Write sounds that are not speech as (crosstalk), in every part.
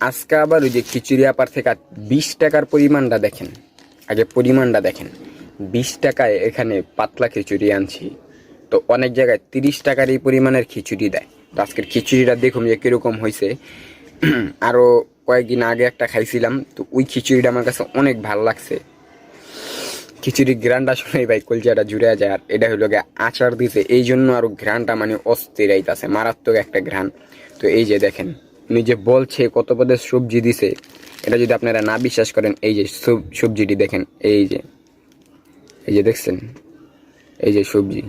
আজকে আবার ওই যে খিচুড়ি আপার থেকে বিশ টাকার পরিমাণটা দেখেন। আগে পরিমাণটা দেখেন। বিশ টাকায় এখানে পাতলা খিচুড়ি আনছি। তো অনেক জায়গায় তিরিশ টাকার এই পরিমাণের খিচুড়ি দেয়। তো আজকের খিচুড়িটা দেখুন যে কীরকম হয়েছে। (clears throat) আরও কয়েকদিন আগে একটা খাইছিলাম। তো ওই খিচুড়িটা আমার কাছে অনেক ভালো লাগছে। খিচুড়ি গ্রানটা শুনেই ভাই কলচাটা জুড়ে যায়। আর এটা হলো গিয়ে আচার দিছে। এই জন্য আরও ঘ্রানটা মানে অস্থির আইতাছে মারাত্মক একটা ঘ্রাণ তো এই যে দেখেন। যে বলছে, কত পদের সবজি দিছে, এটা যদি আপনারা না বিশ্বাস করেন, এই যে সবজিটি দেখেন, এই যে এই যে দেখছেন, এই যে সবজি।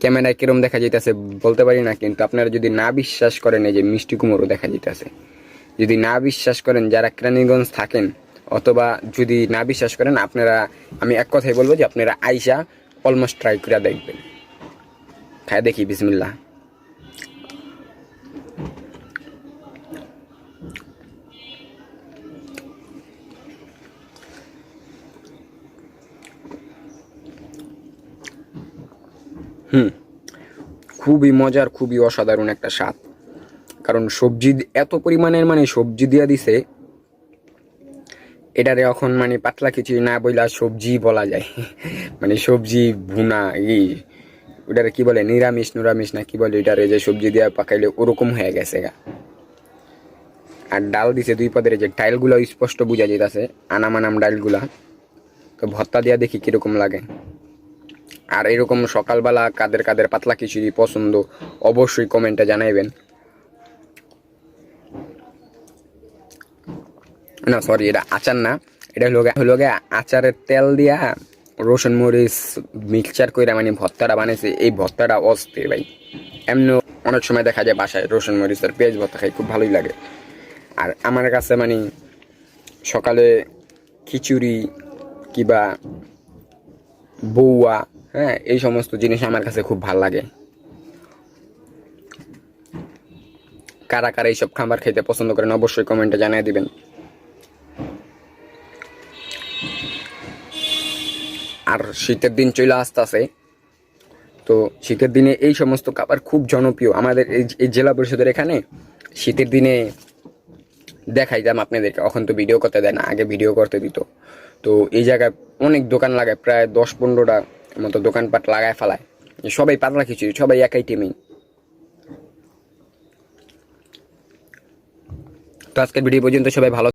ক্যামেরায় কিরম দেখা যাইতেছে বলতে পারি না, কিন্তু আপনারা যদি না বিশ্বাস করেন, এই যে মিষ্টি কুমড়ো দেখা যাইতেছে। যদি না বিশ্বাস করেন, যারা কেরানীগঞ্জ থাকেন, অথবা যদি না বিশ্বাস করেন, আপনারা, আমি এক কথাই বলব যে আপনারা আইসা অলমোস্ট ট্রাই করে দেখবেন। খাই দেখি, বিসমিল্লাহ। হুম। খুবই মজার, খুবই অসাধারণ একটা স্বাদ। কারণ সবজি এত পরিমাণের মানে সবজি দিয়া দিছে, এটারে এখন মানে পাতলা খিচুড়ি না বইলা সবজি বলা যায়। (laughs) মানে সবজি ভুনা, ই, ওটারে কি বলে, নিরামিষ নিরামিষ না কি বলে এটারে যে সবজি দিয়া পাকাইলে ওরকম হয়ে গেছে গা। আর ডাল দিছে দুই পদের যে ডাইলগুলো স্পষ্ট বোঝা যেতেছে আনাম আনাম ডাইলগুলা তো ভর্তা দিয়া দেখি কীরকম লাগে। আর এরকম সকালবেলা কাদের কাদের পাতলা খিচুড়ি পছন্দ, অবশ্যই কমেন্টে জানাইবেন। না সরি এটা আচার না। এটা হলো হলো আচারের তেল দিয়া রসুন, মরিচ মিক্সচার করে মানে ভর্তাটা বানাইছে। এই ভর্তাটা অস্থির ভাই। এমনি অনেক সময় দেখা যায় বাসায় রসুন মরিচ আর পেঁয়াজ ভর্তা খাই খুব ভালোই লাগে। আর আমার কাছে মানে সকালে খিচুড়ি কিবা বউয়া হ্যাঁ এই সমস্ত জিনিস আমার কাছে খুব ভালো লাগে। কারা কারা এইসব খাবার খেতে পছন্দ করেন অবশ্যই কমেন্টে জানিয়ে দিবেন। আর শীতের দিন চলে আসতেছে, তো শীতের দিনে এই সমস্ত খাবার খুব জনপ্রিয়। আমাদের এই জেলা পরিষদের এখানে শীতের দিনে দেখাইতাম আপনাদেরকে, এখন তো ভিডিও করতে দেয় না, আগে ভিডিও করতে দিত। তো এই জায়গায় অনেক দোকান লাগায়, প্রায় দশ পনেরোটা মতো দোকানপাট লাগায় ফেলায়। সবাই পাতলা খিচুড়ি, সবাই একাই টিমিং তো আজকের ভিডিও পর্যন্ত সবাই ভালো